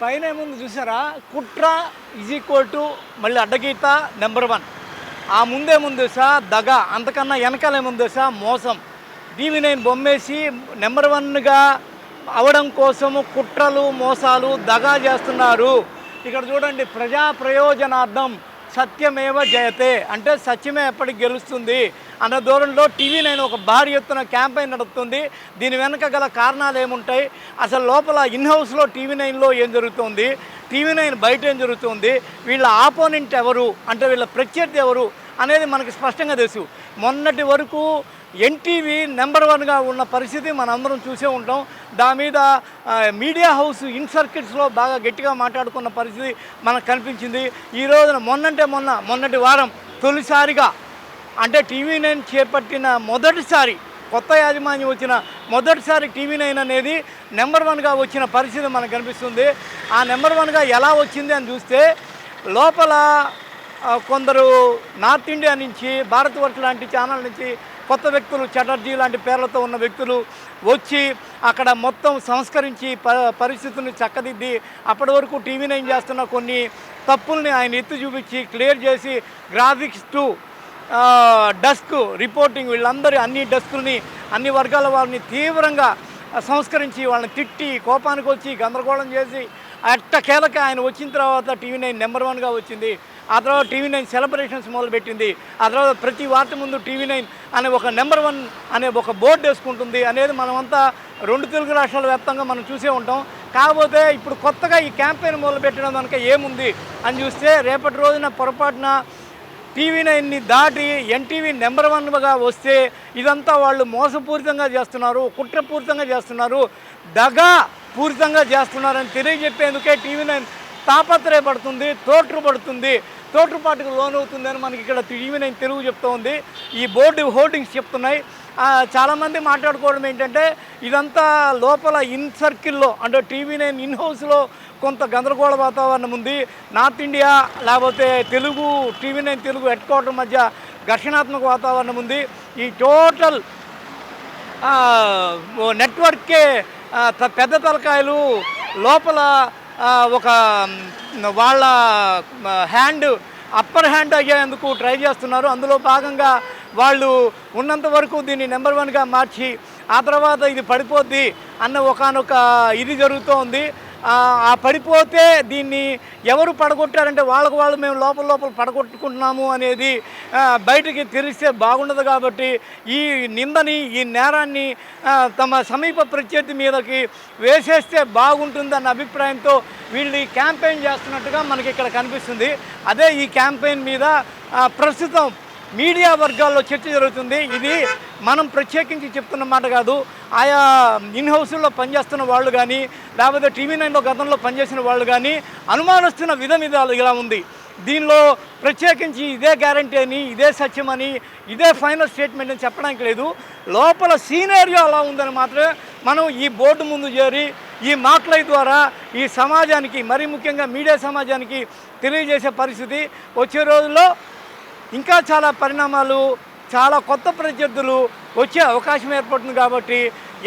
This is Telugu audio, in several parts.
పైన ఏముంది చూసారా? కుట్ర ఈజ్ ఈక్వల్ టు మళ్ళీ అడ్డగీత నెంబర్ వన్ ఆ ముందేముంది సా దగ. అంతకన్నా వెనకాల ఏముంది సా మోసం. దీన్ని నేను బొమ్మేసి నెంబర్ వన్గా అవడం కోసము కుట్రలు మోసాలు దగా చేస్తున్నారు. ఇక్కడ చూడండి ప్రజా ప్రయోజనార్థం సత్యమేవ జయతే. అంటే సత్యమే ఎప్పటికి గెలుస్తుంది. అన్న దూరంలో టీవీ నైన్ ఒక భారీ ఎత్తున క్యాంపెయిన్ నడుపుతుంది. దీని వెనక గల కారణాలు ఏముంటాయి? అసలు లోపల ఇన్ హౌస్లో టీవీ నైన్లో ఏం జరుగుతుంది? టీవీ నైన్ బయట ఏం జరుగుతుంది? వీళ్ళ ఆపోనెంట్ ఎవరు? అంటే వీళ్ళ ప్రత్యర్థి ఎవరు? అనేది మనకి స్పష్టంగా తెలుసు. మొన్నటి వరకు ఎన్టీవీ నెంబర్ వన్గా ఉన్న పరిస్థితి మనందరం చూసే ఉంటాం. దాని మీద మీడియా హౌస్ ఇన్ సర్కిట్స్లో బాగా గట్టిగా మాట్లాడుకున్న పరిస్థితి మనకు కనిపించింది. ఈ రోజున మొన్నంటే మొన్న మొన్నటి వారం తొలిసారిగా అంటే టీవీ నైన్ చేపట్టిన మొదటిసారి కొత్త యాజమాన్యం వచ్చిన మొదటిసారి టీవీ నైన్ అనేది నెంబర్ వన్గా వచ్చిన పరిస్థితి మనకు కనిపిస్తుంది. ఆ నెంబర్ వన్గా ఎలా వచ్చింది అని చూస్తే లోపల కొందరు నార్త్ ఇండియా నుంచి భారత్ వర్క్ లాంటి ఛానల్ నుంచి కొత్త వ్యక్తులు చటర్జీ లాంటి పేర్లతో ఉన్న వ్యక్తులు వచ్చి అక్కడ మొత్తం సంస్కరించి ప పరిస్థితులను చక్కదిద్ది అప్పటి వరకు టీవీ నైన్ చేస్తున్న కొన్ని తప్పుల్ని ఆయన ఎత్తి చూపించి క్లియర్ చేసి గ్రాఫిక్స్ టూ డస్క్ రిపోర్టింగ్ వీళ్ళందరి అన్ని డస్కుల్ని అన్ని వర్గాల వారిని తీవ్రంగా సంస్కరించి వాళ్ళని తిట్టి కోపానికి వచ్చి గందరగోళం చేసి అట్టకేలక ఆయన వచ్చిన తర్వాత టీవీ నైన్ నెంబర్ వన్గా వచ్చింది. ఆ తర్వాత టీవీ నైన్ సెలబ్రేషన్స్ మొదలుపెట్టింది. ఆ తర్వాత ప్రతి వార్త ముందు టీవీ నైన్ అనే ఒక నెంబర్ వన్ అనే ఒక బోర్డు వేసుకుంటుంది. అనేది మనమంతా రెండు తెలుగు రాష్ట్రాల వ్యాప్తంగా మనం చూసే ఉంటాం. కాకపోతే ఇప్పుడు కొత్తగా ఈ క్యాంపెయిన్ మొదలుపెట్టడం కనుక ఏముంది అని చూస్తే రేపటి రోజున పొరపాటున టీవీ నైన్ని దాటి ఎన్టీవీ నెంబర్ వన్గా వస్తే ఇదంతా వాళ్ళు మోసపూరితంగా చేస్తున్నారు కుట్రపూరితంగా చేస్తున్నారు దగా పూరితంగా చేస్తున్నారని తెలియజెప్పేందుకే టీవీ నైన్ తాపత్రయపడుతుంది తోట్రుపడుతుంది తోట్రుపాటుకు లోనవుతుందని మనకి ఇక్కడ టీవీ నైన్ తెలుగు చెప్తూ ఉంది. ఈ బోర్డు హోర్డింగ్స్ చెప్తున్నాయి. చాలామంది మాట్లాడుకోవడం ఏంటంటే ఇదంతా లోపల ఇన్ సర్కిల్లో అంటే టీవీ నైన్ ఇన్ హౌస్లో కొంత గందరగోళ వాతావరణం ఉంది. నార్త్ ఇండియా లేకపోతే Telugu TV nine Telugu head quarter మధ్య ఘర్షణాత్మక వాతావరణం ఉంది. ఈ టోటల్ నెట్వర్క్కే నెట్వర్కే పెద్ద తలకాయలు లోపల ఒక వాళ్ళ హ్యాండ్ అప్పర్ హ్యాండ్ అయ్యేందుకు ట్రై చేస్తున్నారు. అందులో భాగంగా వాళ్ళు ఉన్నంత వరకు దీన్ని నెంబర్ వన్గా మార్చి ఆ తర్వాత ఇది పడిపోద్ది అన్న ఒకనొక ఇది జరుగుతోంది. ఆ పడిపోతే దీన్ని ఎవరు పడగొట్టారంటే వాళ్ళకు వాళ్ళు మేము లోపల లోపల పడగొట్టుకుంటున్నాము అనేది బయటికి తెలిస్తే బాగుండదు కాబట్టి ఈ నిందని ఈ నేరాన్ని తమ సమీప ప్రత్యర్థి మీదకి వేసేస్తే బాగుంటుందన్న అభిప్రాయంతో వీళ్ళు ఈ క్యాంపెయిన్ చేస్తున్నట్టుగా మనకి ఇక్కడ కనిపిస్తుంది. అదే ఈ క్యాంపెయిన్ మీద ప్రస్తుతం మీడియా వర్గాల్లో చర్చ జరుగుతుంది. ఇది మనం ప్రత్యేకించి చెప్తున్న మాట కాదు. ఆయా ఇన్ హౌస్లో పనిచేస్తున్న వాళ్ళు కానీ లేకపోతే టీవీ నైన్లో గతంలో పనిచేసిన వాళ్ళు కానీ అనుమానిస్తున్న విధ విధాలు ఇలా ఉంది. దీనిలో ప్రత్యేకించి ఇదే గ్యారంటీ అని ఇదే సత్యమని ఇదే ఫైనల్ స్టేట్మెంట్ అని చెప్పడానికి లేదు. లోపల సీనేరియో అలా ఉందని మాత్రమే మనం ఈ బోర్డు ముందు చేరి ఈ మాటలై ద్వారా ఈ సమాజానికి మరీ ముఖ్యంగా మీడియా సమాజానికి తెలియజేసే పరిస్థితి వచ్చే రోజుల్లో ఇంకా చాలా పరిణామాలు చాలా కొత్త ప్రత్యర్థులు వచ్చే అవకాశం ఏర్పడుతుంది కాబట్టి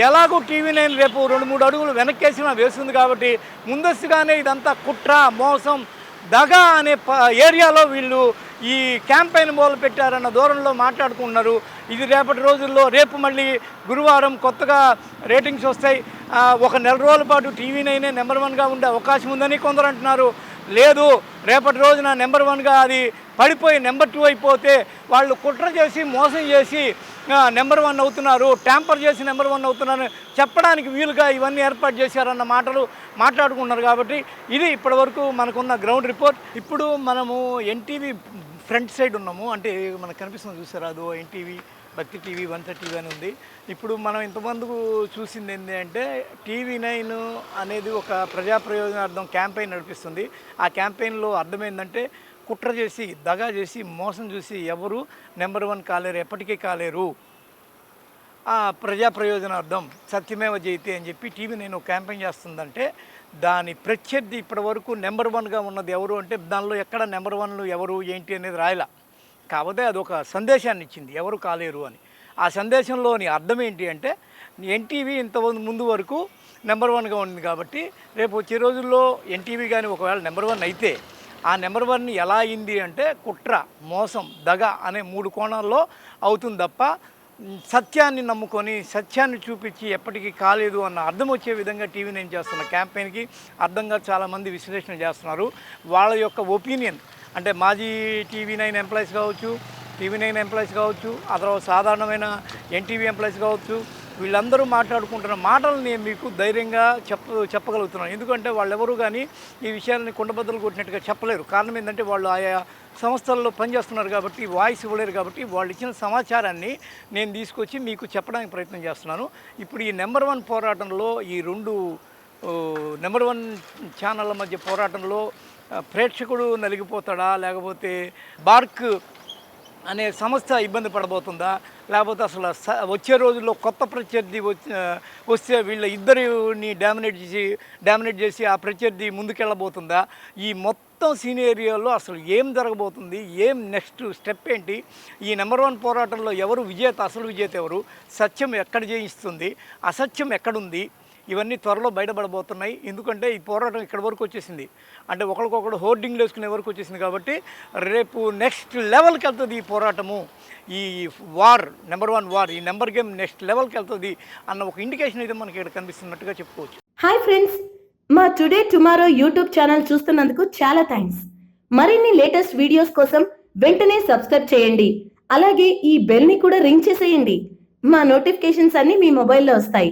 ఎలాగో టీవీ నైన్ రేపు రెండు మూడు అడుగులు వెనక్కేసినా వేస్తుంది కాబట్టి ముందస్తుగానే ఇదంతా కుట్ర మోసం దగ అనే ప ఏరియాలో వీళ్ళు ఈ క్యాంపెయిన్ మొదలు పెట్టారన్న దూరంలో మాట్లాడుకుంటున్నారు. ఇది రేపటి రోజుల్లో రేపు మళ్ళీ గురువారం కొత్తగా రేటింగ్స్ వస్తాయి. ఒక నెల రోజుల పాటు టీవీ నైనే నెంబర్ వన్గా ఉండే అవకాశం ఉందని కొందరు అంటున్నారు. లేదు రేపటి రోజున నెంబర్ వన్గా అది పడిపోయి నెంబర్ టూ అయిపోతే వాళ్ళు కుట్ర చేసి మోసం చేసి నెంబర్ వన్ అవుతున్నారు ట్యాంపర్ చేసి నెంబర్ వన్ అవుతున్నారు చెప్పడానికి వీలుగా ఇవన్నీ ఏర్పాటు చేశారన్న మాటలు మాట్లాడుకున్నారు కాబట్టి ఇది ఇప్పటివరకు మనకున్న గ్రౌండ్ రిపోర్ట్. ఇప్పుడు మనము ఎన్టీవీ ఫ్రంట్ సైడ్ ఉన్నాము. అంటే మనకు కనిపిస్తుంది చూసారా? అదో ఎన్టీవీ భక్తి టీవీ వన్ టీవీ అని ఉంది. ఇప్పుడు మనం ఇంతమందుకు చూసింది ఏంటి అంటే టీవీ నైన్ అనేది ఒక ప్రజా ప్రయోజనార్థం క్యాంపెయిన్ నడిపిస్తుంది. ఆ క్యాంపెయిన్లో అర్థమైందంటే కుట్ర చేసి దగా చేసి మోసం చూసి ఎవరు నెంబర్ వన్ కాలేరు ఎప్పటికీ కాలేరు. ఆ ప్రజా ప్రయోజనార్థం సత్యమేవ జయితే అని చెప్పి టీవీ నేను క్యాంపెయిన్ చేస్తుందంటే దాని ప్రత్యర్థి ఇప్పటి వరకు నెంబర్ వన్గా ఉన్నది ఎవరు అంటే దానిలో ఎక్కడ నెంబర్ వన్లు ఎవరు ఏంటి అనేది రాయలా. కాకపోతే అది ఒక సందేశాన్ని ఇచ్చింది ఎవరు కాలేరు అని. ఆ సందేశంలోని అర్థం ఏంటి అంటే ఎన్టీవీ ఇంత ముందు వరకు నెంబర్ వన్గా ఉంది కాబట్టి రేపు వచ్చే రోజుల్లో ఎన్టీవీ కానీ ఒకవేళ నెంబర్ వన్ అయితే ఆ నెంబర్ వన్ ఎలా అయింది అంటే కుట్ర మోసం దగ అనే మూడు కోణాల్లో అవుతుంది తప్ప సత్యాన్ని నమ్ముకొని సత్యాన్ని చూపించి ఎప్పటికీ కాలేదు అన్న అర్థం వచ్చే విధంగా టీవీ నేను చేస్తున్న క్యాంపెయిన్కి అర్థంగా చాలామంది విశ్లేషణ చేస్తున్నారు. వాళ్ళ యొక్క ఒపీనియన్ అంటే మాజీ టీవీ నైన్ ఎంప్లాయీస్ కావచ్చు టీవీ నైన్ ఎంప్లాయీస్ కావచ్చు ఆ తర్వాత సాధారణమైన ఎన్టీవీ ఎంప్లాయీస్ కావచ్చు వీళ్ళందరూ మాట్లాడుకుంటున్న మాటలు నేను మీకు ధైర్యంగా చెప్ప చెప్పగలుగుతున్నాను. ఎందుకంటే వాళ్ళెవరూ కానీ ఈ విషయాన్ని కుండబద్దలు కొట్టినట్టుగా చెప్పలేరు. కారణం ఏంటంటే వాళ్ళు ఆయా సంస్థల్లో పనిచేస్తున్నారు కాబట్టి వాయిస్ ఇవ్వలేరు కాబట్టి వాళ్ళు ఇచ్చిన సమాచారాన్ని నేను తీసుకొచ్చి మీకు చెప్పడానికి ప్రయత్నం చేస్తున్నాను. ఇప్పుడు ఈ నెంబర్ వన్ పోరాటంలో ఈ రెండు నెంబర్ వన్ ఛానళ్ళ మధ్య పోరాటంలో ప్రేక్షకుడు నలిగిపోతాడా? లేకపోతే బార్క్ అనే సంస్థ ఇబ్బంది పడబోతుందా? లేకపోతే అసలు స- వచ్చే రోజుల్లో కొత్త ప్రత్యర్థి వచ్చి- వస్తే వీళ్ళ ఇద్దరిని డామినేట్ చేసి డామినేట్ చేసి ఆ ప్రత్యర్థి ముందుకెళ్ళబోతుందా? ఈ మొత్తం సీనియరియాలో అసలు ఏం జరగబోతుంది? ఏం నెక్స్ట్ స్టెప్ ఏంటి? ఈ నెంబర్ వన్ పోరాటంలో ఎవరు విజేత అసలు విజేత ఎవరు? సత్యం ఎక్కడ జయిస్తుంది అసత్యం ఎక్కడుంది? ఇవన్నీ త్వరలో బయటపడబోతున్నాయి. ఎందుకంటే ఈ పోరాటం ఇక్కడ వరకు వచ్చేసింది. అంటే ఒకరికొకరు హోర్డింగ్లు వేసుకునే వరకు వచ్చేసింది కాబట్టి రేపు నెక్స్ట్ లెవెల్కి వెళ్తుంది ఈ పోరాటము. ఈ వార్ నెంబర్ వన్ వార్ ఈ నెంబర్ గేమ్ నెక్స్ట్ లెవెల్కి వెళ్తుంది అన్న ఒక ఇండికేషన్ అయితే మనకి ఇక్కడ కనిపిస్తున్నట్టుగా చెప్పుకోవచ్చు. హాయ్ ఫ్రెండ్స్ మా టుడే టుమారో యూట్యూబ్ ఛానల్ చూస్తున్నందుకు చాలా థ్యాంక్స్. మరిన్ని లేటెస్ట్ వీడియోస్ కోసం వెంటనే సబ్స్క్రైబ్ చేయండి. అలాగే ఈ బెల్ని కూడా రింగ్ చేసేయండి. మా నోటిఫికేషన్స్ అన్ని మీ మొబైల్లో వస్తాయి.